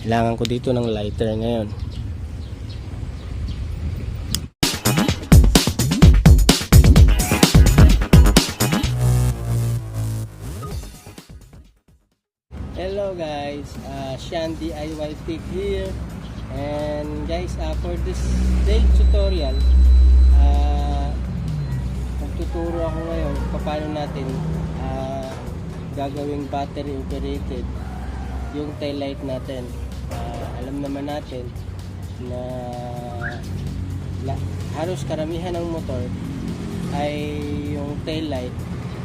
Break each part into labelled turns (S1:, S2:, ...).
S1: Kailangan ko dito ng lighter ngayon. Hello guys, uh, Shan DIY Tech here. And guys uh, for this day tutorial uh, magtuturo ako ngayon paano natin uh, gagawing battery operated yung tail light natin alam naman natin na la, halos karamihan ng motor ay yung tail light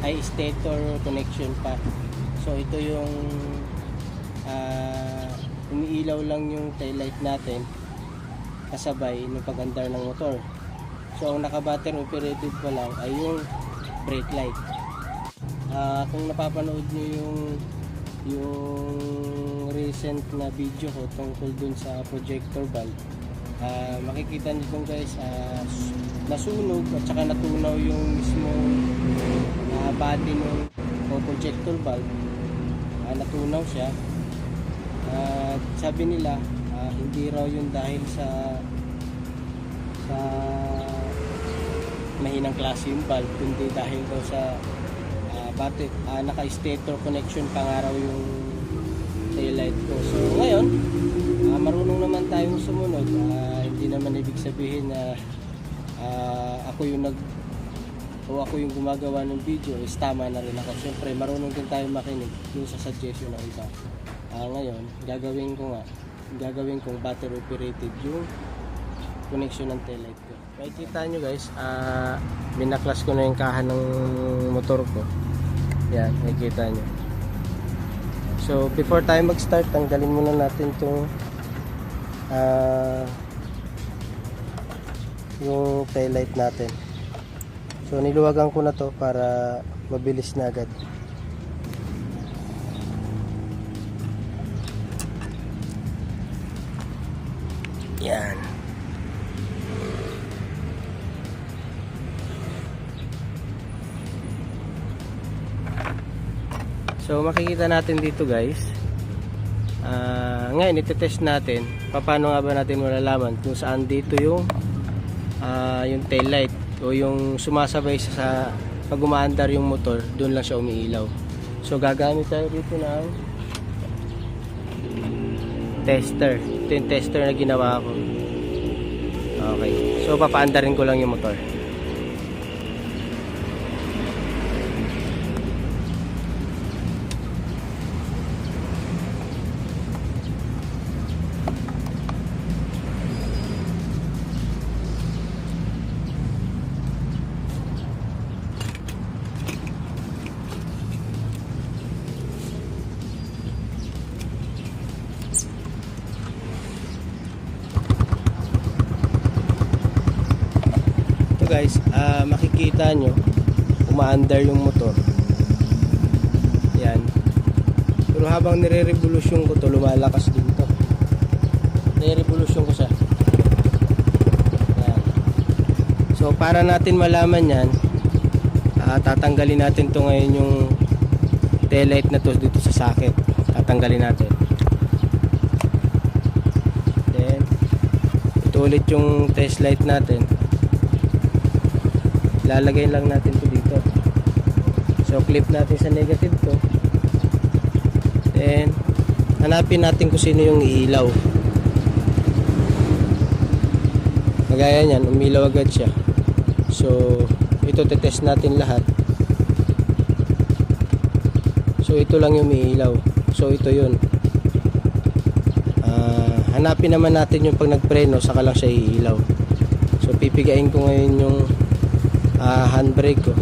S1: ay stator connection pa. So ito yung ah, umiilaw lang yung tail light natin kasabay ng pagandar ng motor. So ang naka battery operated pa lang ay yung brake light. Ah, kung napapanood niyo yung yung recent na video ko tungkol dun sa projector bulb ah, makikita niyo dun guys s- nasunog at saka natunaw yung mismo ah, body ng projector bulb. Ah, natunaw siya. At sabi nila ah, hindi raw yun dahil sa sa mahinang klase yung bulb kundi dahil daw sa battery ah, naka-stator connection pa nga raw yung taillight ko. So ngayon ah, marunong naman tayong sumunod. Ah, hindi naman ibig sabihin na ah, ako yung nag o ako yung gumagawa ng video. Is tama na rin ako. Syempre marunong din tayo makinig dun sa suggestion ng iba. Ah, ngayon gagawin ko nga gagawin kong battery operated yung connection ng taillight ko. Makikita nyo guys ah binaklas ko na yung kahan ng motor ko yan makikita nyo so before tayo mag start tanggalin muna natin itong ah yung taillight natin. So niluwagan ko na to para mabilis na agad So makikita natin dito guys. Ah, ngayon itetest natin paano nga ba natin malalaman kung saan dito yung ah, yung tail light o yung sumasabay sa, sa pag umaandar yung motor, doon lang siya umiilaw. So gagamit tayo dito ng tester. Ito yung tester na ginawa ko. Okay. So papaandarin ko lang yung motor. Guys, ah, makikita nyo umaandar yung motor. Yan. Pero habang nire-revolusyon ko to, lumalakas din to. Nire-revolusyon ko siya. Yan. So para natin malaman yan, ah, tatanggalin natin to ngayon yung taillight na to dito sa socket. Tatanggalin natin. Then, ito ulit yung test light natin lalagay lang natin to dito. So clip natin sa negative to. Then hanapin natin kung sino yung iilaw. Kagaya nyan umilaw agad siya. So ito tetest natin lahat. So ito lang yung umiilaw. So ito yun. Ah, hanapin naman natin yung pag nagpreno saka lang siya iilaw. So pipigain ko ngayon yung ah, handbrake ko.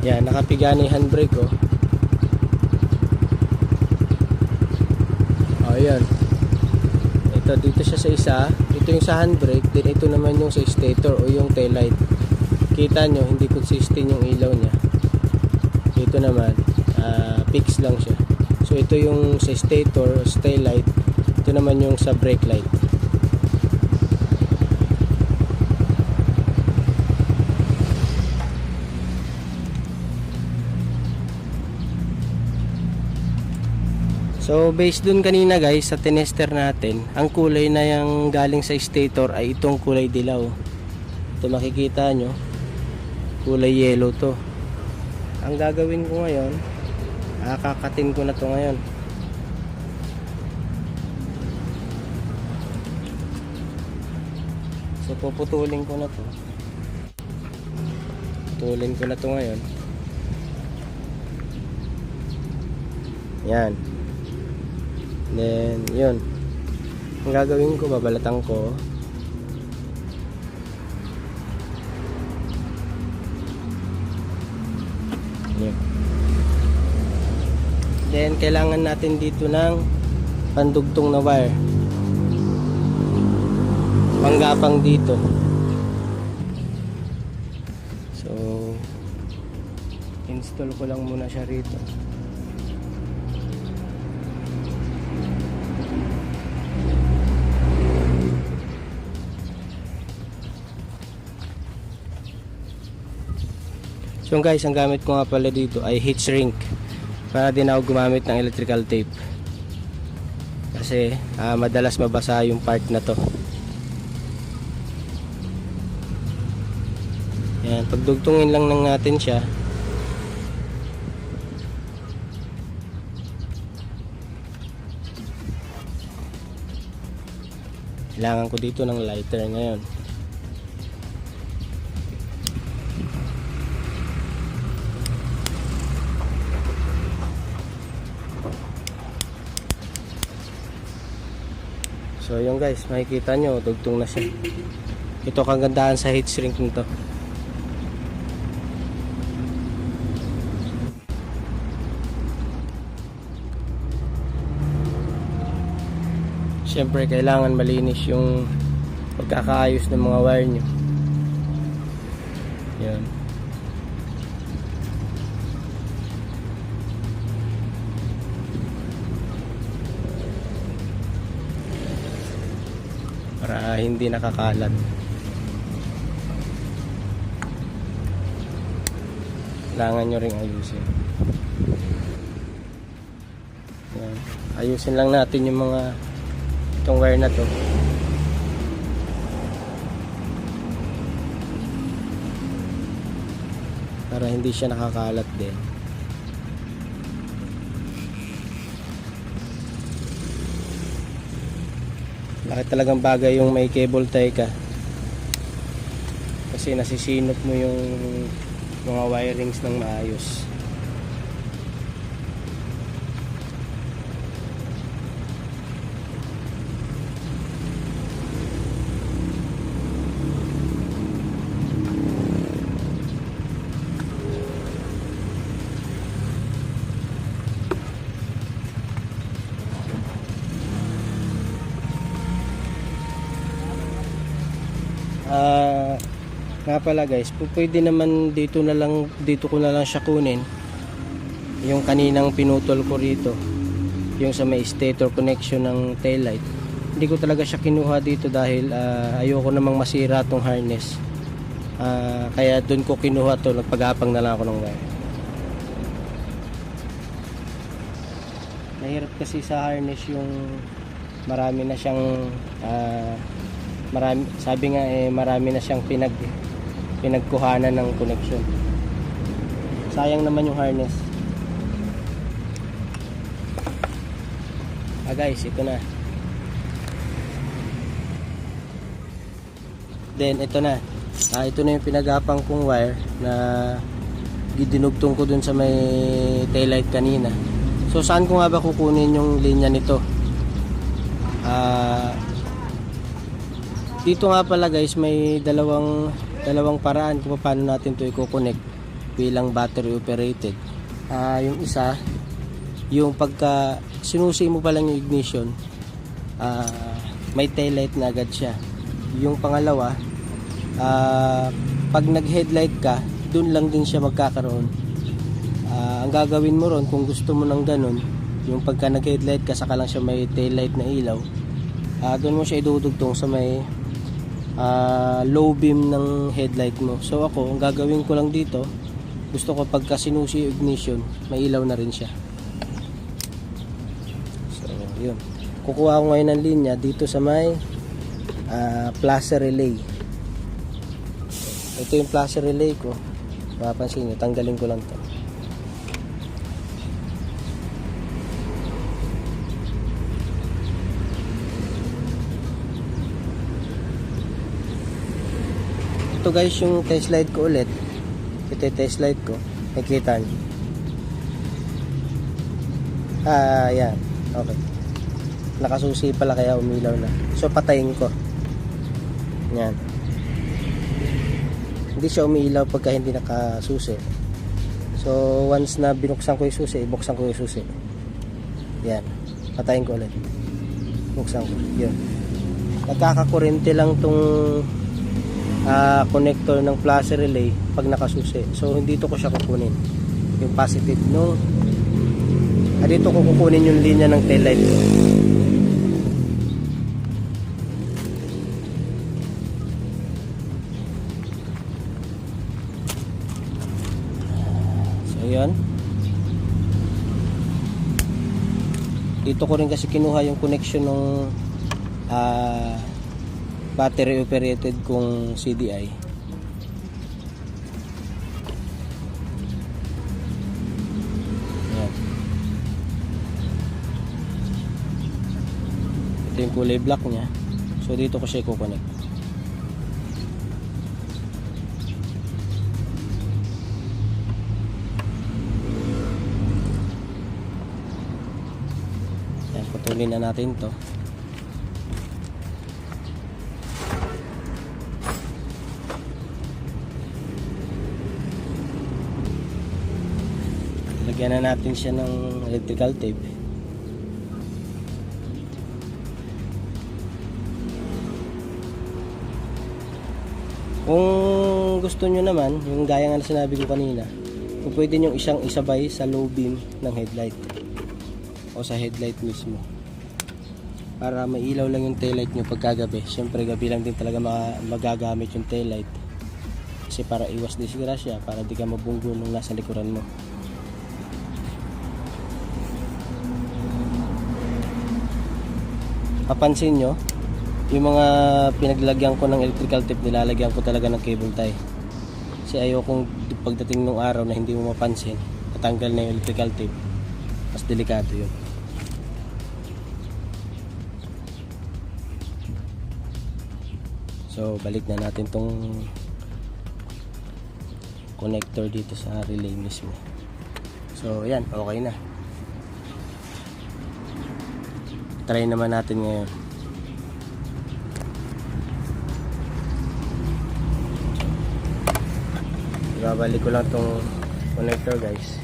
S1: Yan nakapiga na yung handbrake ko. Oh yan ito dito siya sa isa. Ito yung sa handbrake din ito naman yung sa stator o yung tail light Kita nyo, hindi consistent yung ilaw niya. Dito naman, uh, fix lang siya. So ito yung sa stator, stay light. Ito naman yung sa brake light. So based dun kanina guys sa tinester natin, ang kulay na yung galing sa stator ay itong kulay dilaw. Ito makikita nyo, kulay yellow to. Ang gagawin ko ngayon, akakatin ko na to ngayon. So puputulin ko na to. Putulin ko na to ngayon. Yan. Then, yun. Ang gagawin ko, babalatan ko. Then, kailangan natin dito ng pandugtong na wire. Panggapang dito. So, install ko lang muna siya rito. So guys, ang gamit ko nga pala dito ay heat shrink para din ako gumamit ng electrical tape. Kasi ah, madalas mabasa yung part na to. Yan, pagdugtungin lang ng natin siya. Kailangan ko dito ng lighter ngayon. So yun guys, makikita nyo, dugtong na siya. Ito kagandahan sa heat shrink nito. Siyempre, kailangan malinis yung pagkakaayos ng mga wire nyo. Yan. Hindi nakakalat. Kailangan nyo ring ayusin. Yan. ayusin lang natin yung mga itong wire na to. Para hindi siya nakakalat din Bakit talagang bagay yung may cable tie ka? Kasi nasisinop mo yung mga wirings ng maayos. Nga pala guys, pwede naman dito na lang dito ko na lang siya kunin. Yung kaninang pinutol ko rito, yung sa may stator connection ng taillight. Hindi ko talaga siya kinuha dito dahil ah, ayoko namang masira tong harness. Ah, kaya doon ko kinuha to, nagpagapang na lang ako ng wire. Mahirap kasi sa harness yung marami na siyang ah, marami sabi nga eh marami na siyang pinag pinagkuhanan ng connection. Sayang naman yung harness. Ah guys ito na. Then ito na. Ah, ito na yung pinagapang kong wire na dinugtong ko dun sa may taillight kanina. So saan ko nga ba kukunin yung linya nito? Ah dito nga pala guys may dalawang dalawang paraan kung paano natin to i-connect bilang battery operated. Ah, yung isa yung pagka sinusi mo pa lang yung ignition ah, may taillight na agad siya. Yung pangalawa ah, pag nag headlight ka dun lang din siya magkakaroon. Ah, ang gagawin mo ron kung gusto mo ng ganun yung pagka nag headlight ka saka lang siya may taillight na ilaw ah doon mo siya idudugtong sa may ah, low beam ng headlight mo. So ako, ang gagawin ko lang dito, gusto ko pagka sinusi ignition, may ilaw na rin siya. yun. Kukuha ko ngayon ng linya dito sa may ah, plaza relay. Ito yung plaza relay ko. Mapapansin nyo, tanggalin ko lang to. Ito guys yung test light ko ulit. Ito yung test light ko. Nakikita nyo. Ah, yan. Okay. Nakasusi pala kaya umilaw na. So, patayin ko. Yan. Hindi siya umiilaw pagka hindi nakasusi. So, once na binuksan ko yung susi, buksan ko yung susi. Yan. Patayin ko ulit. Buksan ko. Yun. Nagkakakurente lang tong ah, connector ng plus relay pag nakasusi. So, hindi to ko siya kukunin. Yung positive no. Ah, dito ko kukunin yung linya ng tail light. So, yun. Dito ko rin kasi kinuha yung connection ng ah, battery operated kong CDI. Yan. Ito yung kulay black niya. So dito ko siya i-connect. Yan, putulin na natin to. Lagyan na natin siya ng electrical tape. Kung gusto nyo naman, yung gaya nga na sinabi ko kanina, kung pwede nyo isang isabay sa low beam ng headlight o sa headlight mismo para mailaw lang yung taillight nyo pagkagabi. Siyempre gabi lang din talaga ma- magagamit yung taillight kasi para iwas disgrasya, para di ka mabunggo nung nasa likuran mo. Papansin nyo, yung mga pinaglagyan ko ng electrical tape, nilalagyan ko talaga ng cable tie. Kasi ayokong pagdating ng araw na hindi mo mapansin, natanggal na yung electrical tape. Mas delikado yun. So, balik na natin tong connector dito sa relay mismo. So, yan, okay na. Try naman natin ngayon. Ibabalik ko lang tong connector guys.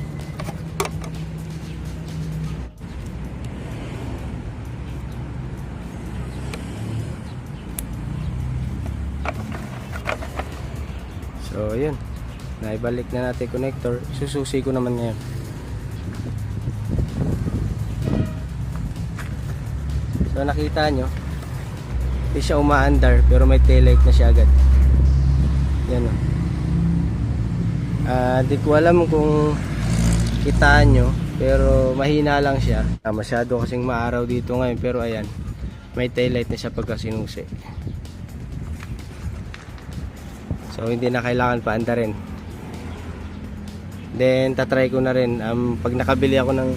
S1: So, yun. Naibalik na natin connector. Sususi ko naman ngayon. So, nakita nyo. Hindi siya umaandar pero may taillight na siya agad. Yan o. Ah, di ko alam kung kitaan nyo pero mahina lang siya. Ah, masyado kasing maaraw dito ngayon pero ayan. May taillight na siya pagka sinusi. So hindi na kailangan paandarin. Then tatry ko na rin um, pag nakabili ako ng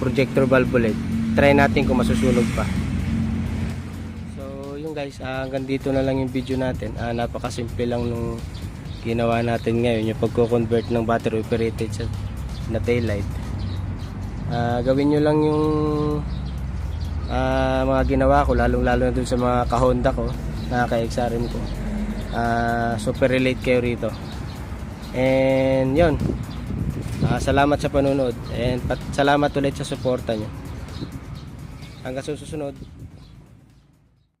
S1: projector bulb ulit, try natin kung masusunog pa. So yung guys, ah, hanggang dito na lang yung video natin. Ah, napakasimple lang nung ginawa natin ngayon yung pagko-convert ng battery operated sa na taillight. Ah, gawin nyo lang yung ah, mga ginawa ko lalong lalo na dun sa mga ka-Honda ko na ka-XRM ko Ah, super relate kayo rito and yun Ah, salamat sa panunod and salamat ulit sa suporta nyo hanggang susunod